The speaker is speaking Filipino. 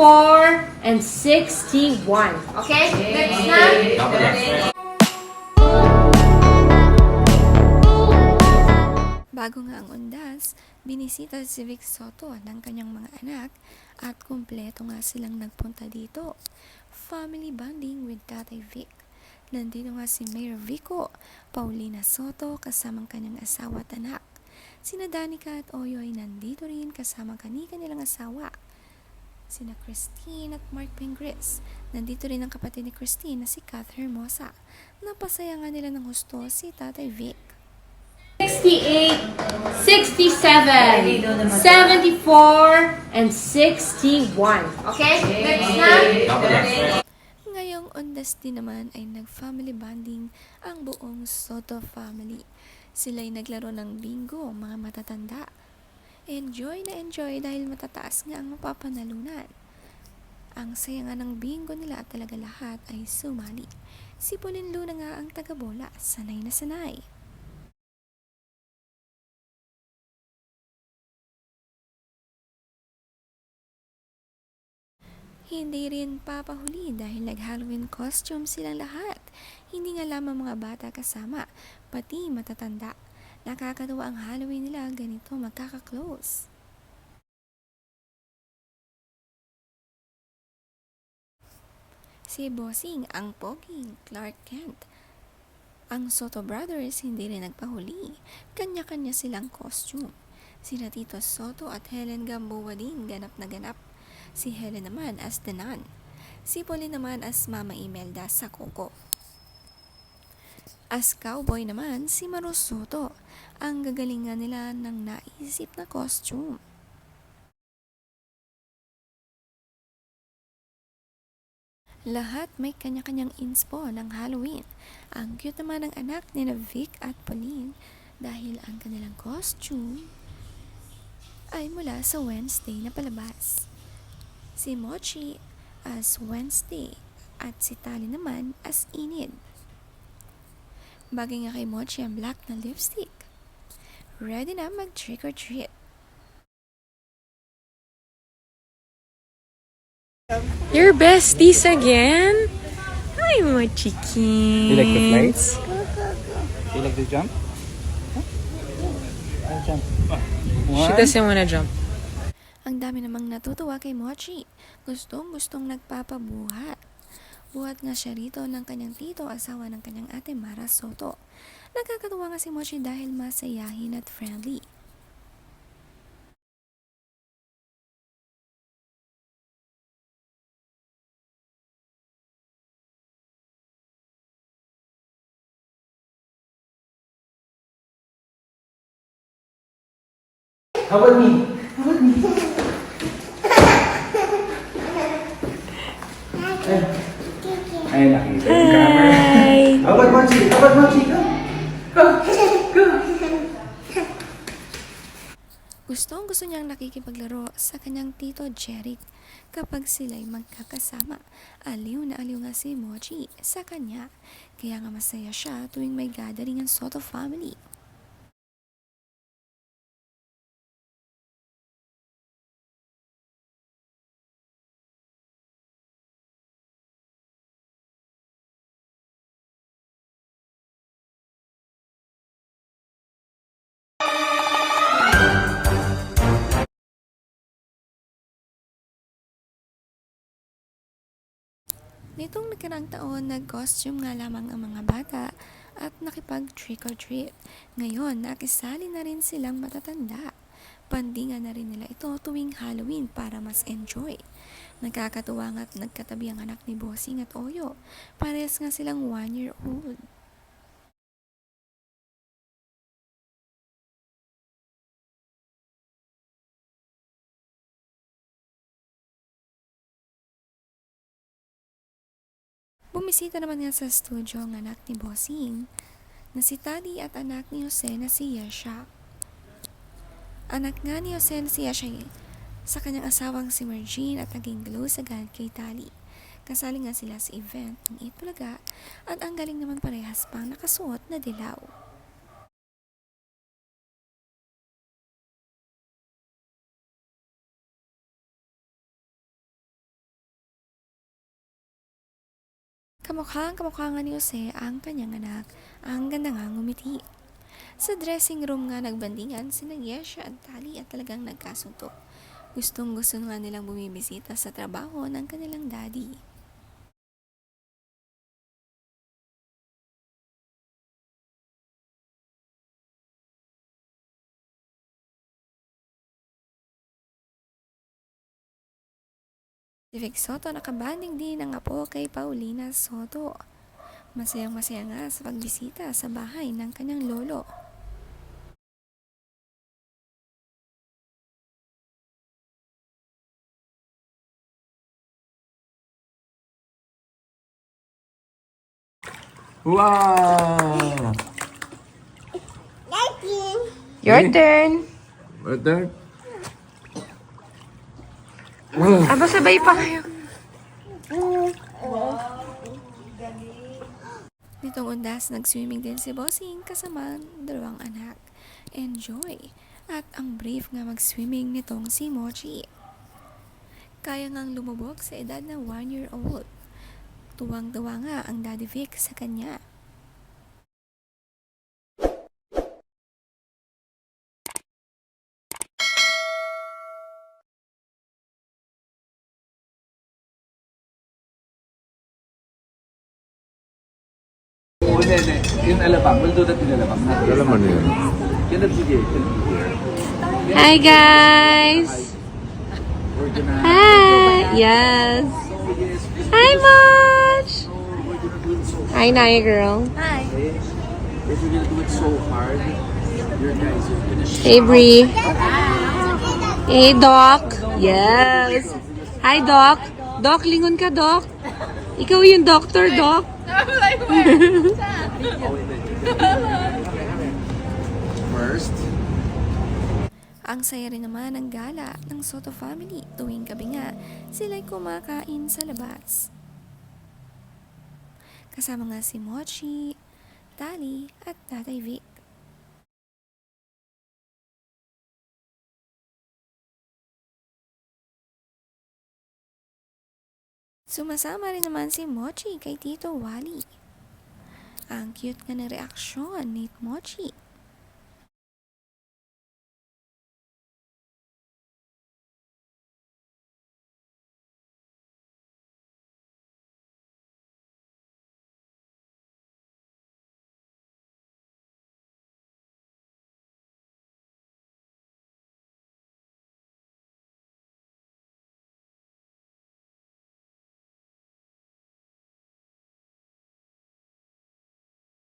and 61. Okay? Next na. Bago nga ang undas, binisita si Vic Soto ng kanyang mga anak at kumpleto nga silang nagpunta dito. Family bonding with Tatay Vic. Nandito nga si Mayor Vico, Paulina Soto kasamang kanyang asawa at anak. Sina Danica at Oyo ay nandito rin kasama kanika nilang asawa. Sina Christine at Mark Pingris. Nandito rin ang kapatid ni Christine na si Kath Hermosa. Napasaya nga nila ng husto si Tatay Vic. 68, 67, 74, and 61. Okay? Next na. Ngayong undas din naman ay nag-family bonding ang buong Soto family. Sila'y naglaro ng bingo, mga matatanda. Enjoy na enjoy dahil matataas nga ang mapapanalunan. Ang saya nga ng bingo nila at talaga lahat ay sumali. Si Pauline Luna nga ang taga-bola, sanay na sanay. Hindi rin papahuli dahil nag-Halloween costume silang lahat. Hindi nga lamang mga bata kasama, pati matatanda. Nakakatuwa ang Halloween nila ganito magkaka-close. Si Bossing ang poging Clark Kent. Ang Soto Brothers hindi rin nagpahuli. Kanya-kanya silang costume. Sina Tito Soto at Helen Gamboa din ganap na ganap. Si Helen naman as the nun. Si Pauline naman as Mama Imelda sa Coco. As cowboy naman, si Maros Soto. Ang gagalingan nila ng naisip na costume. Lahat may kanya-kanyang inspo ng Halloween. Ang cute naman ng anak ni na Vic at Pauline dahil ang kanilang costume ay mula sa Wednesday na palabas. Si Mochi as Wednesday at si Tali naman as Enid. Bagay nga kay Mochi ang black na lipstick. Ready na mag trick or treat. Your besties again? Hi, my chickens. You like to fly? You like to jump? Huh? I'll jump. She One. doesn't wanna jump. Ang dami namang natutuwa kay Mochi. Gustong gustong nagpapabuhat. Buhat nga siya rito ng kanyang tito, asawa ng kanyang ate Mara Soto. Nagkakatuwa nga si Mochi dahil masayahin at friendly. How about me? How about me? Ay, nakita yung camera. How about Mochi? How about Mochi? Go. Go. Go. Gustong gusto niyang nakikipaglaro sa kanyang tito Jeric kapag sila'y magkakasama. Aliw na aliw nga si Mochi sa kanya. Kaya nga masaya siya tuwing may gathering ang Soto family. Nitong nakirang taon, nag-costume nga lamang ang mga bata at nakipag trick or treat. Ngayon, nakisali na rin silang matatanda. Pandingan na rin nila ito tuwing Halloween para mas enjoy. Nagkakatuwa nga at nagkatabi ang anak ni Bossing at Oyo. Parehas nga silang one year old. Bumisita naman nga sa studio ang anak ni Bossing na si Tali at anak ni Jose na si Yesha. Anak nga ni Jose na si Yesha sa kanyang asawang si Mergine at naging close agad kay Tali. Kasali nga sila sa event ng Itbulaga at ang galing naman parehas pang nakasuot na dilaw. Kamukhang kamukha nga ni Jose ang kanyang anak. Ang ganda nga ngumiti. Sa dressing room nga nagbandingan sina Yesha at Tali at talagang nagkasuntok. Gustong gusto nga nilang bumibisita sa trabaho ng kanilang daddy. Vic Soto nakabanding din ang apo kay Paulina Soto. Masayang masaya nga sa pagbisita sa bahay ng kanyang lolo. Wow! Your Eh? turn. What the? Aba, sabay pa kayo. Nitong undas, nag-swimming din si Bossing kasama ang dalawang anak. Enjoy! At ang brief nga mag-swimming nitong si Mochi. Kaya ngang lumubog sa edad na 1 year old. Tuwang-tuwa nga ang Daddy Vic sa kanya. Oh, hindi, hindi. Yung alabang. We'll do that in alabang. Alam mo na yun. Yan ang sige. Hi, guys. We're gonna... Hi. Yes. Hi, Moch. Hi, Naya girl. Hi! If we're gonna do it so hard, your guys are gonna shout. Hey, Bree. Hey, Doc. Yes. Hi, Doc. Doc, lingon ka, Doc. Ikaw yung doctor, Doc. First, Ang saya rin naman ng gala ng Soto family tuwing gabi nga sila'y kumakain sa labas. Kasama nga si Mochi, Tali at Tatay Vic. Sumasama rin naman si Mochi kay Tito Wally. Ang cute nga na reaksyon ni Mochi